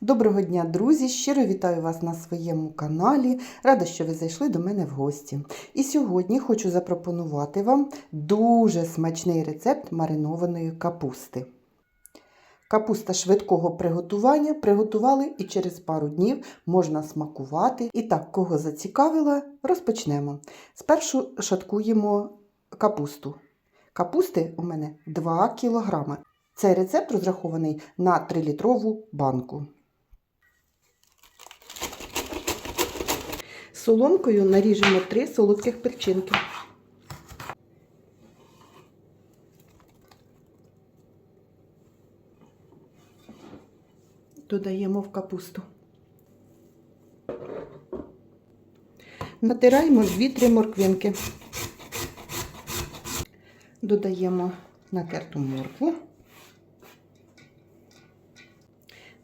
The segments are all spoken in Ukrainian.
Доброго дня, друзі! Щиро вітаю вас на своєму каналі. Рада, що ви зайшли до мене в гості. І сьогодні хочу запропонувати вам дуже смачний рецепт маринованої капусти. Капуста швидкого приготування приготували і через пару днів можна смакувати. І так, кого зацікавила, розпочнемо. Спершу шаткуємо капусту. Капусти у мене 2 кг. Цей рецепт розрахований на 3-літрову банку. Соломкою наріжемо 3 солодких перчинки. Додаємо в капусту. Натираємо 2-3 морквинки. Додаємо натерту моркву.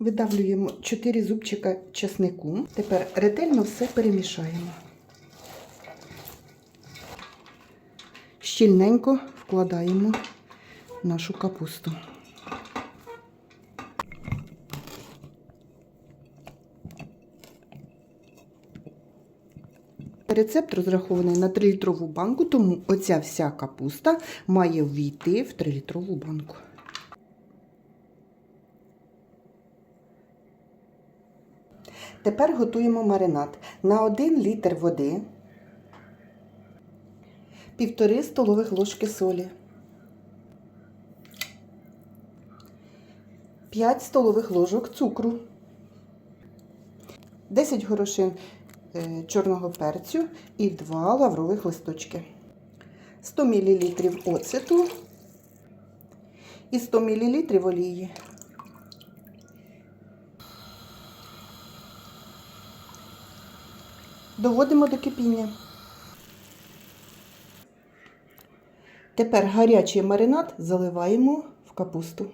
Видавлюємо 4 зубчика чеснику. Тепер ретельно все перемішаємо. Щільненько вкладаємо нашу капусту. Рецепт розрахований на 3-літрову банку, тому оця вся капуста має ввійти в 3-літрову банку. Тепер готуємо маринад. На 1 літр води, 1,5 столових ложки солі, 5 столових ложок цукру, 10 горошин е, чорного перцю і 2 лаврових листочки, 100 мл оцету і 100 мл олії. Доводимо до кипіння. Тепер гарячий маринад заливаємо в капусту.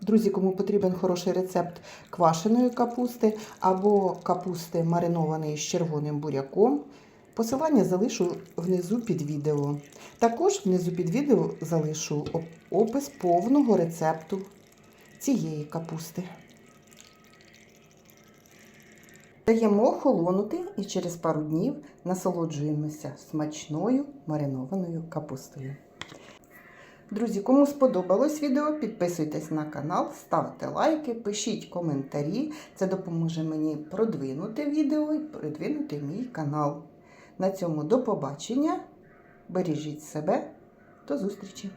Друзі, кому потрібен хороший рецепт квашеної капусти або капусти маринованої з червоним буряком, посилання залишу внизу під відео. Також внизу під відео залишу опис повного рецепту цієї капусти. Даємо охолонути і через пару днів насолоджуємося смачною маринованою капустою. Друзі, кому сподобалось відео, підписуйтесь на канал, ставте лайки, пишіть коментарі. Це допоможе мені продвинути відео і продвинути мій канал. На цьому до побачення. Бережіть себе. До зустрічі!